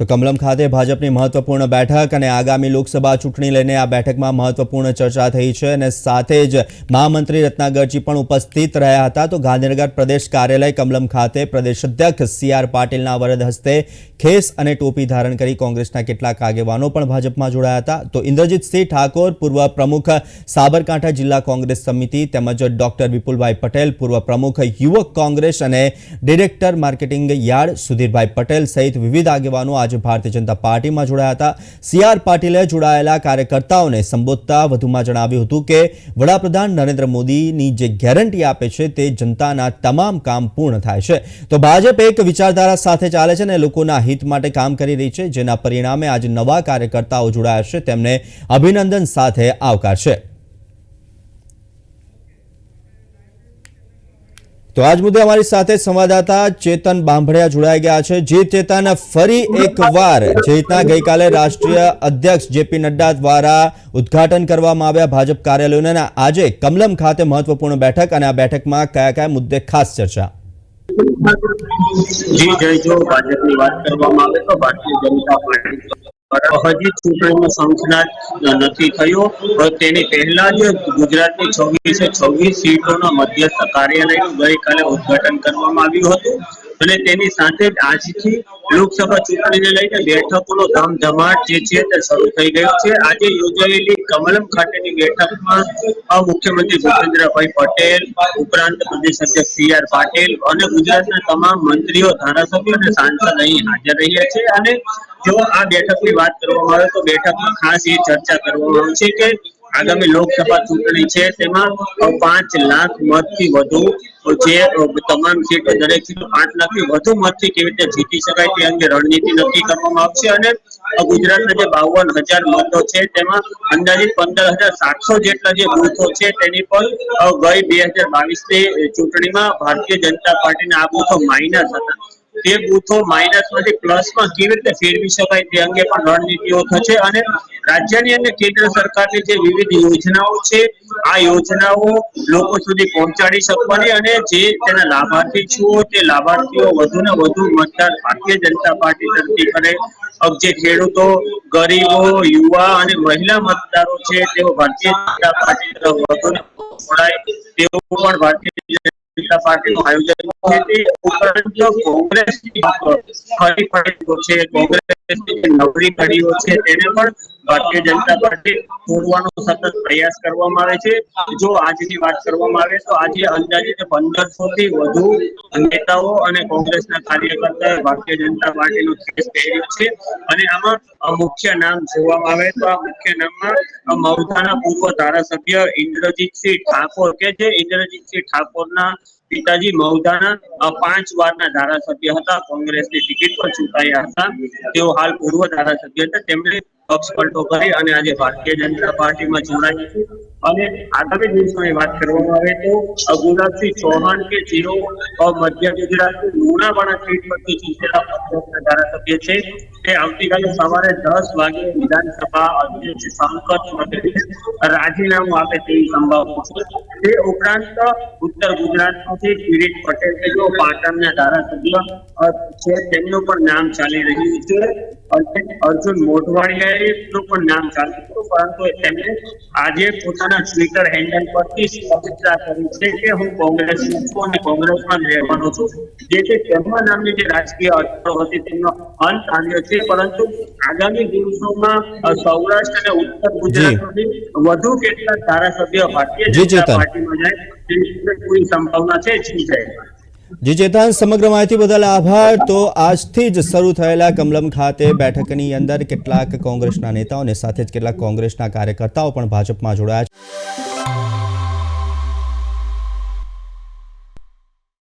તો કમલમ ખાતે ભાજપની મહત્વપૂર્ણ બેઠક અને આગામી લોકસભા ચૂંટણી લઈને આ બેઠકમાં મહત્વપૂર્ણ ચર્ચા થઈ છે અને સાથે જ મહામંત્રી રત્નાગરજી પણ ઉપસ્થિત રહ્યા હતા. તો ગાંધીનગર પ્રદેશ કાર્યાલય કમલમ ખાતે પ્રદેશ અધ્યક્ષ સી આર પાટીલના વરદ હસ્તે ખેસ અને ટોપી ધારણ કરી કોંગ્રેસના કેટલાક આગેવાનો પણ ભાજપમાં જોડાયા હતા. તો ઇન્દ્રજીતસિંહ ઠાકોર, પૂર્વ પ્રમુખ સાબરકાંઠા જિલ્લા કોંગ્રેસ સમિતિ તેમજ ડોક્ટર વિપુલભાઈ પટેલ, પૂર્વ પ્રમુખ યુવક કોંગ્રેસ અને director marketing yard Sudhirbhai Patel સહિત વિવિધ આગેવાનો આજે ભારતીય જનતા પાર્ટીમાં જોડાયા હતા. સી આર પાટીલે જોડાયેલા કાર્યકર્તાઓને સંબોધતા વધુમાં જણાવ્યું હતું કે, વડાપ્રધાન નરેન્દ્ર મોદીની જે ગેરંટી આપે છે તે જનતાના તમામ કામ પૂર્ણ થાય છે. તો ભાજપ એક વિચારધારા સાથે ચાલે છે અને લોકોના હિત માટે કામ કરી રહી છે, જેના પરિણામે આજે નવા કાર્યકર્તાઓ જોડાયા છે. તેમને અભિનંદન સાથે આવકારશે તો આજ મુદ્દે અમારી સાથે સંવાદદાતા ચેતન બાંભડિયા જોડાઈ ગયા છે. જે ચેતન, ફરી એકવાર જે રીતના ગઈકાલે રાષ્ટ્રીય અધ્યક્ષ જેપી નડ્ડા દ્વારા ઉદ્ઘાટન કરવામાં આવ્યા ભાજપ કાર્યાલયોને. અને આજે કમલમ ખાતે મહત્વપૂર્ણ બેઠક અને આ બેઠકમાં કયા કયા મુદ્દે ખાસ ચર્ચા? જી, જય જો ભાજપની વાત કરવામાં આવે તો ભારતીય જનતા પાર્ટી હજી ચૂંટણીનો શંખનાદ નથી થયો તેની પહેલા જ ગુજરાતની છવ્વીસે છવ્વીસ સીટોના મધ્યસ્થ કાર્યાલયનું ગઈકાલે ઉદ્ઘાટન કરવામાં આવ્યું હતું. અને તેની સાથે જ આજથી લોકસભા ચૂંટણીને લઈને બેઠકોનો ધમધમાટ જે છે તે શરૂ થઈ ગયો છે. આજે યોજાયેલી કમલમ ખાતેની બેઠકમાં મુખ્યમંત્રી ભૂપેન્દ્રભાઈ પટેલ, ઉપરાંત પ્રદેશ અધ્યક્ષ સી આર પાટીલ અને ગુજરાતના તમામ મંત્રીઓ, ધારાસભ્યો અને સાંસદ અહીં હાજર રહ્યા છે. અને જો આ બેઠકની વાત કરવામાં આવે તો બેઠકમાં ખાસ એ ચર્ચા કરવામાં આવી છે કે આગામી લોકસભા ચૂંટણી છે, તેમાં પાંચ લાખ મતથી વધુ જે તમામ સીટો દરેક સીટો પાંચ લાખથી વધુ મતથી કેવી રીતે જીતી શકાય તે અંગે રણનીતિ નક્કી કરવામાં આવશે અને ગુજરાતના જે બાવન હજાર મતો છે, તેમાં અંદાજિત પંદર હજાર સાતસો જેટલા જે બૂથો છે, તેની પર ગઈ બે હજાર બાવીસની ચૂંટણીમાં ભારતીય જનતા પાર્ટીના આ બૂથો માઇનસ હતા. તે બૂથો માઇનસમાંથી પ્લસમાં કેવી રીતે ફેરવી શકાય તે અંગે પણ રણનીતિઓ થશે અને રાજ્યની અને કેન્દ્ર સરકારની જે વિવિધ યોજનાઓ છે, આ યોજનાઓ લોકો સુધી પહોંચાડી શકવાની અને જે તેના લાભાર્થી છો તે લાભાર્થીઓ વધુ ને વધુ મતદાર ભારતીય જનતા પાર્ટી તરફથી કરે. જે ખેડૂતો, ગરીબો, યુવા અને મહિલા મતદારો છે, તેઓ ભારતીય જનતા પાર્ટી તરફ વધુ ને જોડાય. તેઓ પણ ભારતીય જનતા પાર્ટીનું આયોજન છે. તે ઉપરાંત કોંગ્રેસની ફરી ફરી છે, કોંગ્રેસની નબળી કડીઓ છે, તેને પણ ભારતીય જનતા પાર્ટી તોડવાનો સતત પ્રયાસ કરવામાં આવે છે. જો આજની વાત કરવામાં આવે તો આજે અંદાજે પંદરસો થી વધુ નેતાઓ અને કોંગ્રેસના કાર્યકર્તાએ ભારતીય જનતા પાર્ટીનો કેસ પહેર્યો છે. અને આમાં મુખ્ય નામ જોવામાં આવે તો આ મુખ્ય નામમાં મૌધાના પૂર્વ ધારાસભ્ય ઇન્દ્રજીતસિંહ ઠાકોર કે જે ઇન્દ્રજીતસિંહ ઠાકોરના પિતાજી મહુધાના પાંચ વારના ધારાસભ્ય હતા. કોંગ્રેસની ટિકિટ પર ચૂંટાયા હતા. તેઓ હાલ પૂર્વ ધારાસભ્ય હતા. તેમણે પક્ષ પલટો કરી અને આજે ભારતીય જનતા પાર્ટીમાં જોડાયા અને આગામી દિવસોની વાત કરવામાં આવે તો ગુલાબસિંહ ચૌહાણ કે જેઓ મધ્ય ગુજરાતની લુણાવાડા સીટ પરથી ચૂંટેલા પક્ષના ધારાસભ્ય છે, તે આવતીકાલે સવારે દસ વાગે વિધાનસભા અધ્યક્ષ સંકટ માટે રાજીનામું આપે તેવી સંભાવના છે. તે ઉપરાંત ઉત્તર ગુજરાતમાંથી કિરીટ પટેલ કે જો પાટણના ધારાસભ્ય છે, તેમનું પણ નામ ચાલી રહ્યું છે. અર્જુન અર્જુન મોઢવાડિયાનું પણ નામ ચાલતું હતું પરંતુ તેમણે આજે પોતાના ટ્વિટર હેન્ડલ પરથી સ્પષ્ટતા કરી છે કે હું કોંગ્રેસ છું અને કોંગ્રેસમાં જ રહેવાનો છું. જેથી તેમના નામની જે રાજકીય અટકળો હતી તેમનો અંત આવ્યો છે પરંતુ આગામી દિવસોમાં સૌરાષ્ટ્ર અને ઉત્તર ગુજરાતમાંથી વધુ કેટલાક ધારાસભ્ય ભારતીય જી, જનતા પાર્ટીમાં જાય તેની પૂરી સંભાવના છે? જી જાય. જી સમગ્ર માહિતી બદલ આભાર. તો આજથી જ શરૂ થયેલા કમલમ ખાતે બેઠકની અંદર કેટલાક કોંગ્રેસના નેતાઓને સાથે જ કેટલાક કોંગ્રેસના કાર્યકર્તાઓ પણ ભાજપમાં જોડાયા છે.